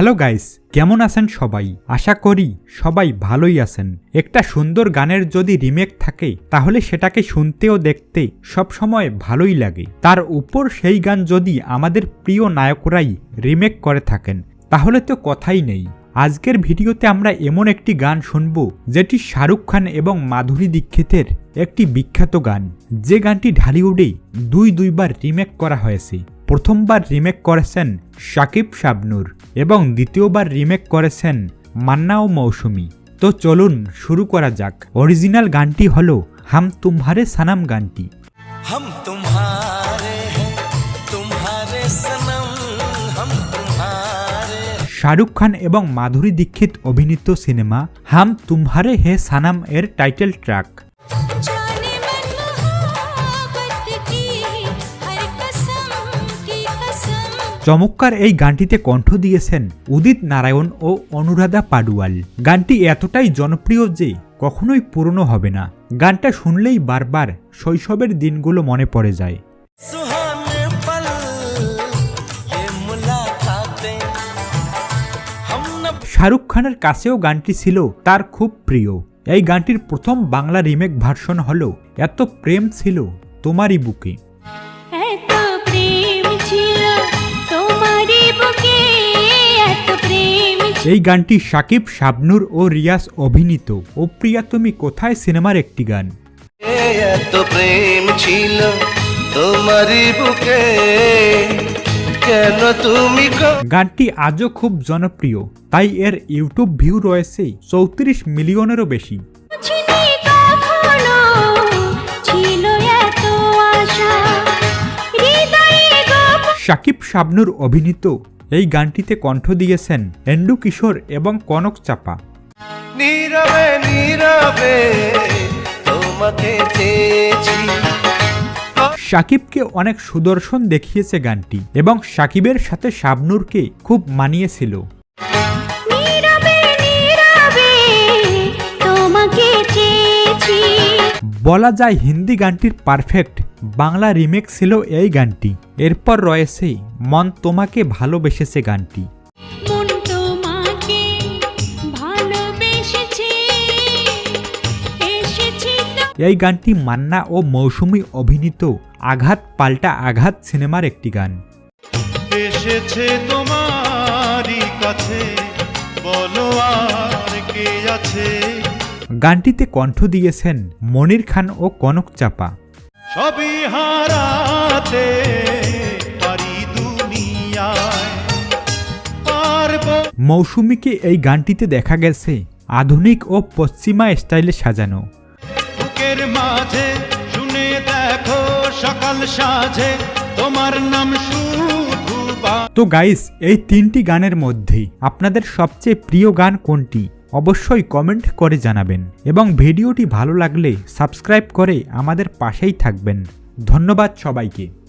Hello guys, কেমন আছেন সবাই? আশা করি সবাই ভালোই আছেন। একটা সুন্দর গানের যদি রিমেক থাকে, তাহলে সেটাকে শুনতে ও দেখতে সবসময় ভালোই লাগে। তার উপর সেই গান যদি আমাদের প্রিয় নায়করাই রিমেক করে থাকেন, তাহলে তো কথাই নেই। আজকের ভিডিওতে আমরা এমন একটি গান শুনব, যেটি শাহরুখ খান এবং মাধুরী দীক্ষিতের একটি বিখ্যাত গান। যে গানটি ঢালিউডে দুই দুইবার রিমেক করা হয়েছে। প্রথমবার রিমেক করেছেন শাকিব শাবনুর। এবং দ্বিতীয়বার রিমেক করেছেন মান্না ও মৌসুমি। তো চলুন শুরু করা যাক। অরিজিনাল গানটি হল হাম তুমহারে সানাম গানটি। হাম তুমহারে তুমহারে হাম তুমহারে। শাহরুখ খান এবং মাধুরী দীক্ষিত অভিনীত সিনেমা হাম তুমহারে হে সানাম এর টাইটেল ট্র্যাক। চমৎকার এই গানটিতে কণ্ঠ দিয়েছেন উদিত নারায়ণ ও অনুরাধা পাডুয়াল। গানটি এতটাই জনপ্রিয় যে কখনোই পুরনো হবে না। গানটা শুনলেই বারবার শৈশবের দিনগুলো মনে পড়ে যায়। শাহরুখ খানের কাছেও গানটি ছিল তার খুব প্রিয়। এই গানটির প্রথম বাংলা রিমেক ভার্সন হল এত প্রেম ছিল তোমারই বুকে। এই গানটি সাকিব শাবনুর ও রিয়াজ অভিনীত। ও প্রিয়া তুমি কোথায় সিনেমার একটি গান? এত প্রেম ছিল তোমারই বুকে কেন তুমি গানটি আজও খুব জনপ্রিয় তাই এর ইউটিউব ভিউ রয়েছে চৌত্রিশ মিলিয়নেরও বেশি। বুঝিনি কখনো ছিল এত আশা হৃদয়ে গোপন সাকিব শাবনুর অভিনীত এই গানটিতে কণ্ঠ দিয়েছেন এন্ডু কিশোর এবং কনক চাপা। নীরবে নীরবে তোমাকে চেয়েছি। সাকিবকে অনেক সুদর্শন দেখিয়েছে গানটি এবং সাকিবের সাথে শাবনুরকে খুব মানিয়েছিল। বলা যায় হিন্দি গানটির পারফেক্ট বাংলা রিমেক ছিল এই গানটি। এরপর রয়েছে মন তোমাকে ভালোবেসেছে গানটি। মন তোমাকে ভালোবেসেছে এসেছি তো এই গানটি মান্না ও মৌসুমী অভিনীত আঘাত পাল্টা আঘাত সিনেমার একটি গান। এসেছে তোমারই কাছে বলো আর কে আছে? গানটিতে কণ্ঠ দিয়েছেন মনির খান ও কনক চাপা। সবই হারাতে পারি দুনিয়ায়। মৌসুমীকে এই গানটিতে দেখা গেছে আধুনিক ও পশ্চিমা স্টাইলে সাজানো। বুকের মাঝে শুনে দেখো সকাল সাজে তোমার নাম তো গাইস এই তিনটি গানের মধ্যেই আপনাদের সবচেয়ে প্রিয় গান কোনটি? অবশ্যই কমেন্ট করে জানাবেন এবং ভিডিওটি ভালো লাগলে সাবস্ক্রাইব করে আমাদের পাশেই থাকবেন। ধন্যবাদ সবাইকে।